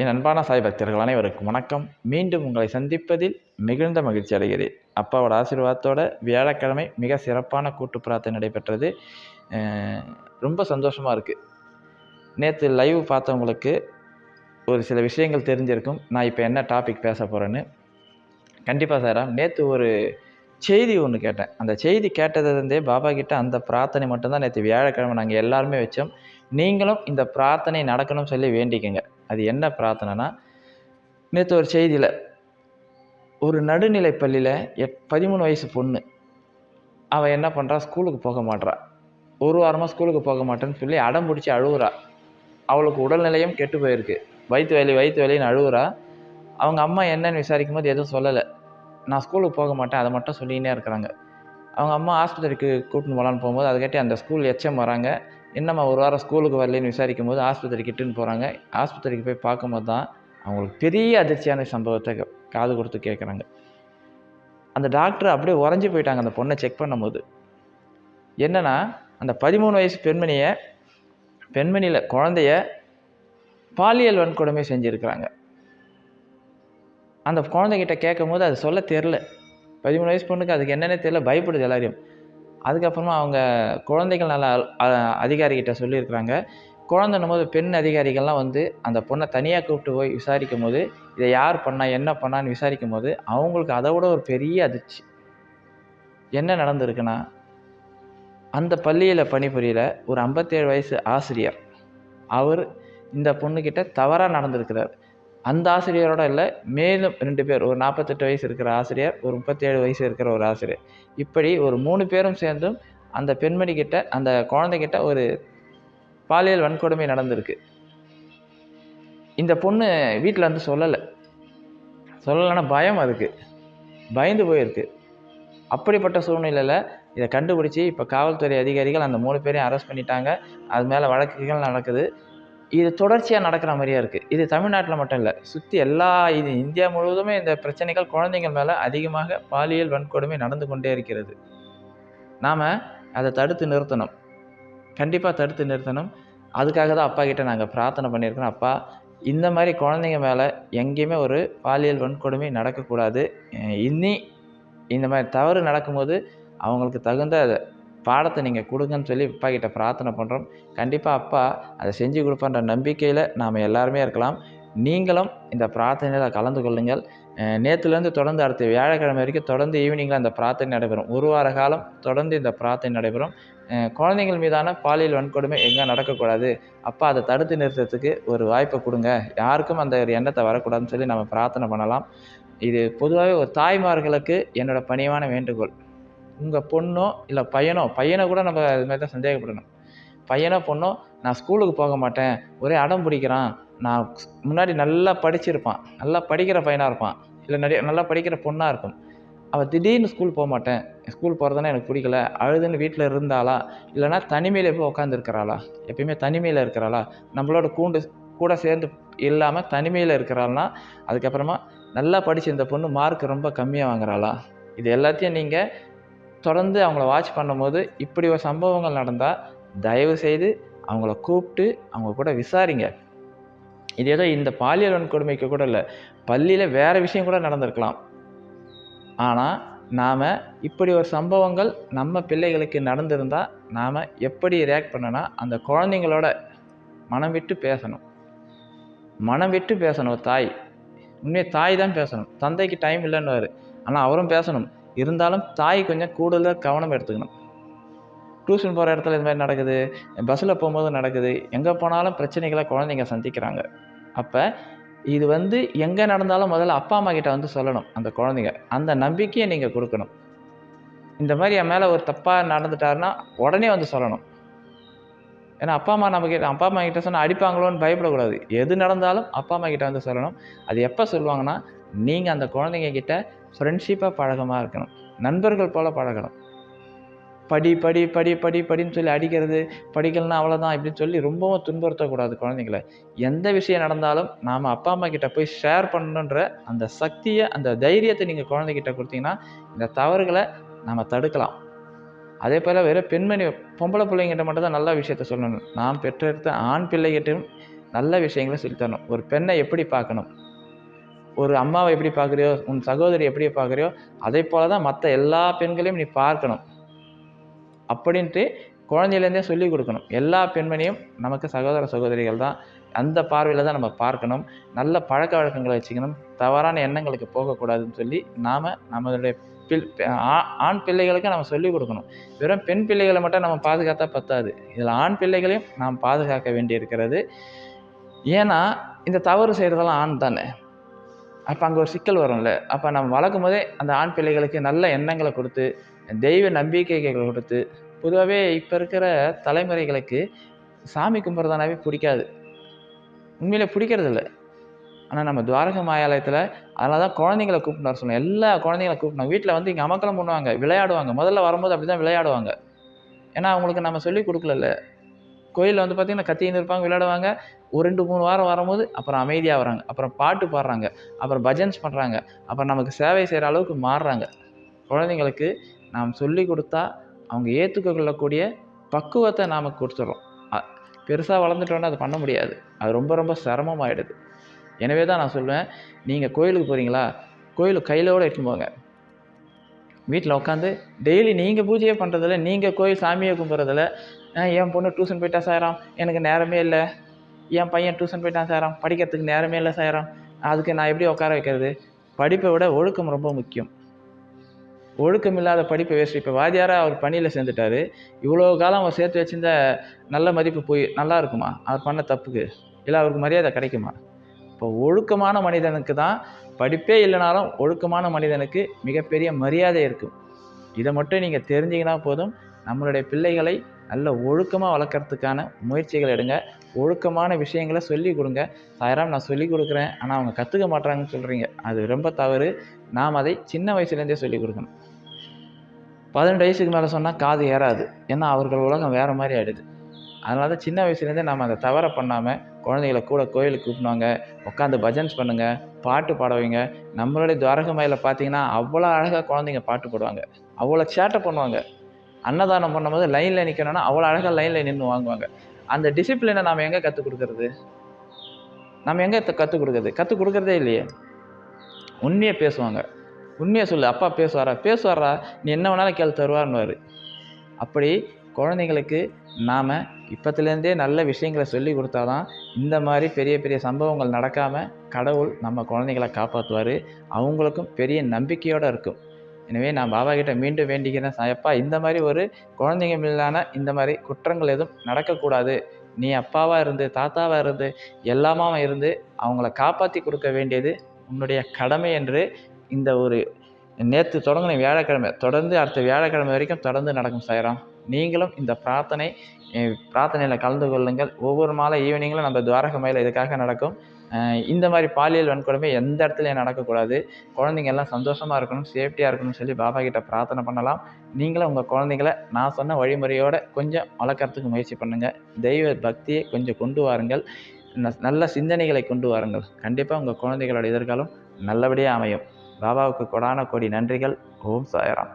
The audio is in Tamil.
என் அன்பான சாய் பக்தர்கள் அனைவருக்கும் வணக்கம். மீண்டும் உங்களை சந்திப்பதில் மிகுந்த மகிழ்ச்சி அடைகிறேன். அப்பாவோட ஆசீர்வாதத்தோட வியாழக்கிழமை மிக சிறப்பான கூட்டு பிரார்த்தனை நடைபெற்றது. ரொம்ப சந்தோஷமாக இருக்குது நேற்று லைவ் பார்த்தவங்களுக்கு ஒரு சில விஷயங்கள் தெரிஞ்சிருக்கும். நான் இப்போ என்ன டாபிக் பேச போகிறேன்னு கண்டிப்பாக சாராம் நேற்று ஒரு செய்தி ஒன்று கேட்டேன். அந்த செய்தி கேட்டதுலேருந்தே பாபா கிட்ட அந்த பிரார்த்தனை மட்டும்தான் நேற்று வியாழக்கிழமை நாங்கள் எல்லாருமே வச்சோம். நீங்களும் இந்த பிரார்த்தனை நடக்கணும்னு சொல்லி வேண்டிக்கங்க. அது என்ன பிரார்த்தனைனா நேற்று ஒரு செய்தியில் ஒரு நடுநிலை பள்ளியில் எட் பதிமூணு வயசு பொண்ணு அவள் என்ன பண்ணுறா ஸ்கூலுக்கு போக மாட்றா. ஒரு வாரமாக ஸ்கூலுக்கு போக மாட்டேன்னு சொல்லி அடம் பிடிச்சி அழுவுறா. அவளுக்கு உடல்நிலையும் கெட்டு போயிருக்கு. வயிற்று வேலை வயிற்று வேலைன்னு அழுவுறா. அவங்க அம்மா என்னன்னு விசாரிக்கும் போது எதுவும் சொல்லலை. நான் ஸ்கூலுக்கு போக மாட்டேன் அதை மட்டும் சொல்லினே இருக்கிறாங்க. அவங்க அம்மா ஆஸ்பத்திரிக்கு கூட்டின்னு போகலான்னு போகும்போது அதுக்காட்டி அந்த ஸ்கூல் எச்எம் வராங்க. என்னம்மா ஒரு வாரம் ஸ்கூலுக்கு வரலன்னு விசாரிக்கும் போது ஆஸ்பத்திரிக்கு இட்டுன்னு போகிறாங்க ஆஸ்பத்திரிக்கு போய் பார்க்கும்போது தான் அவங்களுக்கு பெரிய அதிர்ச்சியான சம்பவத்தை காது கொடுத்து கேட்குறாங்க அந்த டாக்டர் அப்படியே உறைஞ்சி போயிட்டாங்க அந்த பொண்ணை செக் பண்ணும்போது. என்னன்னா அந்த பதிமூணு வயசு பெண்மணியை பெண்மணியில் குழந்தைய பாலியல் வன்கொடுமை செஞ்சுருக்கிறாங்க. அந்த குழந்தைகிட்ட கேட்கும் போது அது சொல்ல தெரில பதிமூணு வயசு பொண்ணுக்கு அதுக்கு என்னென்ன தெரில பயப்படுது எல்லாரையும். அதுக்கப்புறமா அவங்க குழந்தைகள் நல அ- அதிகாரிகிட்ட சொல்லியிருக்கிறாங்க. குழந்தைன்னும் போது பெண் அதிகாரிகள்லாம் வந்து அந்த பொண்ணை தனியாக கூப்பிட்டு போய் விசாரிக்கும் போது இதை யார் பண்ணா என்ன பண்ணான்னு விசாரிக்கும் போது அவங்களுக்கு அதை விட ஒரு பெரிய அதிர்ச்சி. என்ன நடந்திருக்குன்னா அந்த பள்ளியில் பணிபுரியிற ஒரு ஐம்பத்தேழு வயசு ஆசிரியர் அவர் இந்த பொண்ணுக்கிட்ட தவறாக நடந்திருக்கிறார். அந்த ஆசிரியரோட இல்லை மேலும் ரெண்டு பேர் ஒரு நாற்பத்தெட்டு வயசு இருக்கிற ஆசிரியர் ஒரு முப்பத்தேழு வயசு இருக்கிற ஒரு ஆசிரியர். இப்படி ஒரு மூணு பேரும் சேர்ந்தும் அந்த பெண்மணி கிட்ட அந்த குழந்தைகிட்ட ஒரு பாலியல் வன்கொடுமை நடந்திருக்கு. இந்த பொண்ணு வீட்டில் வந்து சொல்லலை. சொல்லலைன்னா பயம் அதுக்கு. பயந்து போயிருக்கு. அப்படிப்பட்ட சூழ்நிலையில் இதை கண்டுபிடிச்சி இப்போ காவல்துறை அதிகாரிகள் அந்த மூணு பேரையும் அரெஸ்ட் பண்ணிட்டாங்க. அது மேலே வழக்குகள் நடக்குது. இது தொடர்ச்சியாக நடக்கிற மாதிரியா இருக்குது இது தமிழ்நாட்டில் மட்டும் இல்லை சுற்றி எல்லா இது இந்தியா முழுவதுமே இந்த பிரச்சனைகள் குழந்தைகள் மேலே அதிகமாக பாலியல் வன்கொடுமை நடந்து கொண்டே இருக்கிறது. நாம் அதை தடுத்து நிறுத்தணும். கண்டிப்பாக தடுத்து நிறுத்தணும். அதுக்காக தான் அப்பா கிட்ட நாங்கள் பிரார்த்தனை பண்ணியிருக்கிறோம் அப்பா இந்த மாதிரி குழந்தைங்க மேலே எங்கேயுமே ஒரு பாலியல் வன்கொடுமை நடக்கக்கூடாது. இனி இந்த மாதிரி தவறு நடக்கும்போது அவங்களுக்கு தகுந்த பாடத்தை நீங்கள் கொடுங்கன்னு சொல்லி அப்பா கிட்ட பிரார்த்தனை பண்ணுறோம் கண்டிப்பாக அப்பா அதை செஞ்சு கொடுப்பன்ற நம்பிக்கையில் நாம் எல்லாருமே இருக்கலாம். நீங்களும் இந்த பிரார்த்தனையில் கலந்து கொள்ளுங்கள். நேற்றுலேருந்து தொடர்ந்து அடுத்த வியாழக்கிழமை வரைக்கும் தொடர்ந்து ஈவினிங்கில் அந்த பிரார்த்தனை நடைபெறும். ஒரு வார காலம் தொடர்ந்து இந்த பிரார்த்தனை நடைபெறும். குழந்தைகள் மீதான பாலியல் வன்கொடுமை எங்கே நடக்கக்கூடாது? அப்பா அதை தடுத்து நிறுத்தத்துக்கு ஒரு வாய்ப்பை கொடுங்க. யாருக்கும் அந்த ஒரு எண்ணத்தை வரக்கூடாதுன்னு சொல்லி நம்ம பிரார்த்தனை பண்ணலாம். இது பொதுவாகவே ஒரு தாய்மார்களுக்கு என்னோடய பணிவான வேண்டுகோள். உங்கள் பொண்ணோ இல்லை பையனோ பையனை கூட நம்ம இது மாதிரி தான் சந்தேகப்படணும். பையனோ பொண்ணோ நான் ஸ்கூலுக்கு போக மாட்டேன். ஒரே அடம் பிடிக்கிறான். நான் முன்னாடி நல்லா படிச்சிருப்பான். நல்லா படிக்கிற பையனாக இருப்பான். இல்லை நிறைய நல்லா படிக்கிற பொண்ணாக இருக்கும். அவள் திடீர்னு ஸ்கூல் போக மாட்டேன். ஸ்கூல் போகிறதுனா எனக்கு பிடிக்கல. அழுதுன்னு வீட்டில் இருந்தாளா? இல்லைனா தனிமையில் போய் உட்காந்துருக்கிறாளா எப்பயுமே தனிமையில் இருக்கிறாளா? நம்மளோட கூண்டு கூட சேர்ந்து இல்லாமல் தனிமையில் இருக்கிறாள்னா அதுக்கப்புறமா நல்லா படித்து இந்த பொண்ணு மார்க் ரொம்ப கம்மியாக வாங்குறாளா? இது எல்லாத்தையும் நீங்கள் தொடர்ந்து அவங்கள வாட்ச் பண்ணும்போது இப்படி ஒரு சம்பவங்கள் நடந்தால் தயவு செய்து அவங்கள கூப்பிட்டு அவங்க கூட விசாரிங்க. இது ஏதோ இந்த பாலியல் வன்கொடுமைக்கு கூட இல்லை பள்ளியில் வேறு விஷயம் கூட நடந்திருக்கலாம். ஆனால் நாம் இப்படி ஒரு சம்பவங்கள் நம்ம பிள்ளைகளுக்கு நடந்திருந்தால் நாம் எப்படி ரியாக்ட் பண்ணனா அந்த குழந்தைங்களோட மனம் விட்டு பேசணும். மனம் விட்டு பேசணும் தாய். உண்மையை தாய் தான் பேசணும். தந்தைக்கு டைம் இல்லைன்னுவார். ஆனால் அவரும் பேசணும். இருந்தாலும் தாய் கொஞ்சம் கூடுதலாக கவனம் எடுத்துக்கணும். டியூஷன் போகிற இடத்துல இது மாதிரி நடக்குது பஸ்ஸில் போகும்போது நடக்குது எங்கே போனாலும் பிரச்சனைகளை குழந்தைங்க சந்திக்கிறாங்க. அப்போ இது வந்து எங்கே நடந்தாலும் முதல்ல அப்பா அம்மா கிட்ட வந்து சொல்லணும் அந்த குழந்தைங்க. அந்த நம்பிக்கையை நீங்கள் கொடுக்கணும். இந்த மாதிரி என் மேலே ஒரு தப்பாக நடந்துட்டாருன்னா உடனே வந்து சொல்லணும். ஏன்னா அப்பா அம்மா நம்ம கிட்ட அப்பா அம்மா கிட்ட சொன்னால் அடிப்பாங்களோன்னு பயப்படக்கூடாது. எது நடந்தாலும் அப்பா அம்மா கிட்ட வந்து சொல்லணும். அது எப்போ சொல்லுவாங்கன்னா நீங்கள் அந்த குழந்தைங்க கிட்ட ஃப்ரெண்ட்ஷிப்பாக பழகமாக இருக்கணும். நண்பர்கள் போல் பழகணும். படி படி படி படி படின்னு சொல்லி அடிக்கிறது படிக்கலன்னா அவ்வளோதான் இப்படின்னு சொல்லி ரொம்பவும் துன்புறுத்தக்கூடாது குழந்தைங்கள. எந்த விஷயம் நடந்தாலும் நாம் அப்பா அம்மா கிட்ட போய் ஷேர் பண்ணணுன்ற அந்த சக்தியை அந்த தைரியத்தை நீங்கள் குழந்தைகிட்ட கொடுத்தீங்கன்னா இந்த தவறுகளை நம்ம தடுக்கலாம். அதே போல் வெறும் பெண்மணி பொம்பளை பிள்ளைங்கிட்ட மட்டும் தான் நல்ல விஷயத்த சொல்லணும். நாம் பெற்றெடுத்த ஆண் பிள்ளைகிட்டும் நல்ல விஷயங்களை சொல்லித் தரணும் ஒரு பெண்ணை எப்படி பார்க்கணும்? ஒரு அம்மாவை எப்படி பார்க்குறியோ உன் சகோதரி எப்படி பார்க்குறியோ அதே போல தான் மற்ற எல்லா பெண்களையும் நீ பார்க்கணும். அப்படின்ட்டு குழந்தையிலேருந்தே சொல்லிக் கொடுக்கணும். எல்லா பெண்மணியும் நமக்கு சகோதர சகோதரிகள் தான். அந்த பார்வையில் தான் நம்ம பார்க்கணும். நல்ல பழக்க வழக்கங்களை வச்சுக்கணும். தவறான எண்ணங்களுக்கு போகக்கூடாதுன்னு சொல்லி நாம் நம்மளுடைய பில் ஆ- ஆண் பிள்ளைகளுக்கு நம்ம சொல்லிக் கொடுக்கணும். வெறும் பெண் பிள்ளைகளை மட்டும் நம்ம பாதுகாத்தா பத்தாது. இதில் ஆண் பிள்ளைகளையும் நாம் பாதுகாக்க வேண்டியிருக்கிறது. ஏன்னா இந்த தவறு செய்கிறதெல்லாம் ஆண் தானே. அப்போ அங்கே ஒரு சிக்கல் வரும்ல. அப்போ நம்ம வளர்க்கும் போதே அந்த ஆண் பிள்ளைகளுக்கு நல்ல எண்ணங்களை கொடுத்து தெய்வ நம்பிக்கைகளை கொடுத்து பொதுவாகவே இப்போ இருக்கிற தலைமுறைகளுக்கு சாமி கும்பிட்றதானாவே பிடிக்காது. உண்மையிலே பிடிக்கிறதில்ல. ஆனால் நம்ம துவாரக மாயாலயத்தில் அதனால தான் குழந்தைங்கள கூப்பிட்டு வர சொன்னோம் எல்லா குழந்தைங்கள கூப்பிட்டோம் வீட்டில் வந்து இங்கே அமக்கலம் பண்ணுவாங்க விளையாடுவாங்க. முதல்ல வரும்போது அப்படி தான் விளையாடுவாங்க. ஏன்னா அவங்களுக்கு நம்ம சொல்லி கொடுக்கலல்ல. கோயிலில் வந்து பார்த்திங்கன்னா கத்தின்னு இருப்பாங்க விளையாடுவாங்க. ஒரு ரெண்டு மூணு வாரம் வரும்போது அப்புறம் அமைதியாக வராங்க. அப்புறம் பாட்டு பாடுறாங்க. அப்புறம் பஜன்ஸ் பண்ணுறாங்க அப்புறம் நமக்கு சேவை செய்கிற அளவுக்கு மாறுறாங்க. குழந்தைங்களுக்கு நாம் சொல்லி கொடுத்தா அவங்க ஏற்றுக்கொள்ளக்கூடிய பக்குவத்தை நாம் கொடுத்துட்றோம் பெருசாக வளர்ந்துட்டோன்னா அது பண்ண முடியாது. அது ரொம்ப ரொம்ப சிரமமாயிடுது. எனவே தான் நான் சொல்லுவேன் நீங்கள் கோயிலுக்கு போகிறீங்களா கோயிலுக்கு கையிலோடு எடுத்துன்னு போங்க. வீட்டில் உட்காந்து டெய்லி நீங்கள் பூஜையே பண்ணுறதில்ல நீங்கள் கோயில் சாமியை கும்பிட்றதில்ல. என் பொண்ணு டியூஷன் போயிட்டா சாயிரம் எனக்கு நேரமே இல்லை. என் பையன் டியூஷன் போயிட்டான் சாயிரம் படிக்கிறதுக்கு நேரமே இல்லை சாயிரம் அதுக்கு நான் எப்படி உட்கார வைக்கிறது? படிப்பை விட ஒழுக்கம் ரொம்ப முக்கியம். ஒழுக்கம் இல்லாத படிப்பை வேஸ்ட் இப்போ வாத்தியாராக அவர் பணியில் சேர்ந்துட்டாரு. இவ்வளோ காலம் அவர் சேர்த்து வச்சிருந்த நல்ல மதிப்பு போய் நல்லா இருக்குமா? அவர் பண்ண தப்புக்கு? இல்லை அவருக்கு மரியாதை கிடைக்குமா? இப்போ ஒழுக்கமான மனிதனுக்கு தான் படிப்பே இல்லைனாலும் ஒழுக்கமான மனிதனுக்கு மிகப்பெரிய மரியாதை இருக்கும். இதை மட்டும் நீங்கள் தெரிஞ்சிங்கன்னா போதும். நம்மளுடைய பிள்ளைகளை நல்ல ஒழுக்கமாக வளர்க்குறதுக்கான முயற்சிகள் எடுங்க. ஒழுக்கமான விஷயங்களை சொல்லிக் கொடுங்க. சாயராம் நான் சொல்லிக் கொடுக்குறேன். ஆனால் அவங்க கற்றுக்க மாட்றாங்கன்னு சொல்கிறீங்க அது ரொம்ப தவறு. நாம் அதை சின்ன வயசுலேருந்தே சொல்லிக் கொடுக்கணும். பதினெட்டு வயசுக்கு மேலே சொன்னால் காது ஏறாது. ஏன்னா அவர்கள் உலகம் வேறு மாதிரி ஆகிடுது அதனால தான் சின்ன வயசுலேருந்தே நம்ம அதை தவற பண்ணாமல் குழந்தைகளை கூட கோயிலுக்கு கூப்பிடுவாங்க. உட்காந்து பஜன்ஸ் பண்ணுங்கள் பாட்டு பாட வைங்க. நம்மளுடைய துவாரகமாயில் பார்த்தீங்கன்னா அவ்வளோ அழகாக குழந்தைங்க பாட்டு பாடுவாங்க. அவ்வளோ சேட்டை பண்ணுவாங்க. அன்னதானம் பண்ணும்போது லைனில் நிற்கணும்னா அவ்வளோ அழகாக லைனில் நின்று வாங்குவாங்க. அந்த டிசிப்ளினை நாம் எங்கே கற்றுக் கொடுக்கறது? நம்ம எங்கே கற்றுக் கொடுக்குறது? கற்றுக் கொடுக்குறதே இல்லையே. உண்மையை பேசுவாங்க. உண்மையை சொல்லு அப்பா பேசுவாரா? பேசுவாரா? நீ என்ன வேணாலும் கேள்வி தருவார்னுவார் அப்படி குழந்தைங்களுக்கு நாம் இப்போத்துலேருந்தே நல்ல விஷயங்களை சொல்லி கொடுத்தாதான் இந்த மாதிரி பெரிய பெரிய சம்பவங்கள் நடக்காமல் கடவுள் நம்ம குழந்தைங்களை காப்பாற்றுவார் அவங்களுக்கும் பெரிய நம்பிக்கையோடு இருக்கும். எனவே நான் பாபா கிட்ட மீண்டும் வேண்டிக்கிறேன் சாயப்பா. இந்த மாதிரி ஒரு குழந்தைங்க மீதான இந்த மாதிரி குற்றங்கள் எதுவும் நடக்கக்கூடாது. நீ அப்பாவாக இருந்து தாத்தாவாக இருந்து எல்லாமாவும் இருந்து அவங்கள காப்பாற்றி கொடுக்க வேண்டியது உன்னுடைய கடமை என்று இந்த ஒரு நேற்று தொடங்கின வியாழக்கிழமை தொடர்ந்து அடுத்த வியாழக்கிழமை வரைக்கும் தொடர்ந்து நடக்கும் சாயிரம். நீங்களும் இந்த பிரார்த்தனை பிரார்த்தனையில் கலந்து கொள்ளுங்கள். ஒவ்வொரு மாலை ஈவினிங்கில் நம்ம துவாரகமையில் இதுக்காக நடக்கும். இந்த மாதிரி பாலியல் வன்கொடுமை எந்த இடத்துலையும் நடக்கக்கூடாது. குழந்தைங்க எல்லாம் சந்தோஷமாக இருக்கணும் சேஃப்டியாக இருக்கணும்னு சொல்லி பாபா கிட்ட பிரார்த்தனை பண்ணலாம். நீங்களும் உங்கள் குழந்தைங்கள நான் சொன்ன வழிமுறையோட கொஞ்சம் வளர்க்குறதுக்கு முயற்சி பண்ணுங்கள் தெய்வ பக்தியை கொஞ்சம் கொண்டு வாருங்கள். நல்ல சிந்தனைகளை கொண்டு வாருங்கள். கண்டிப்பாக உங்கள் குழந்தைகளோட எதிர்காலம் நல்லபடியாக அமையும். பாபாவுக்கு கொடான கோடி நன்றிகள். ஓம் சாயராம்.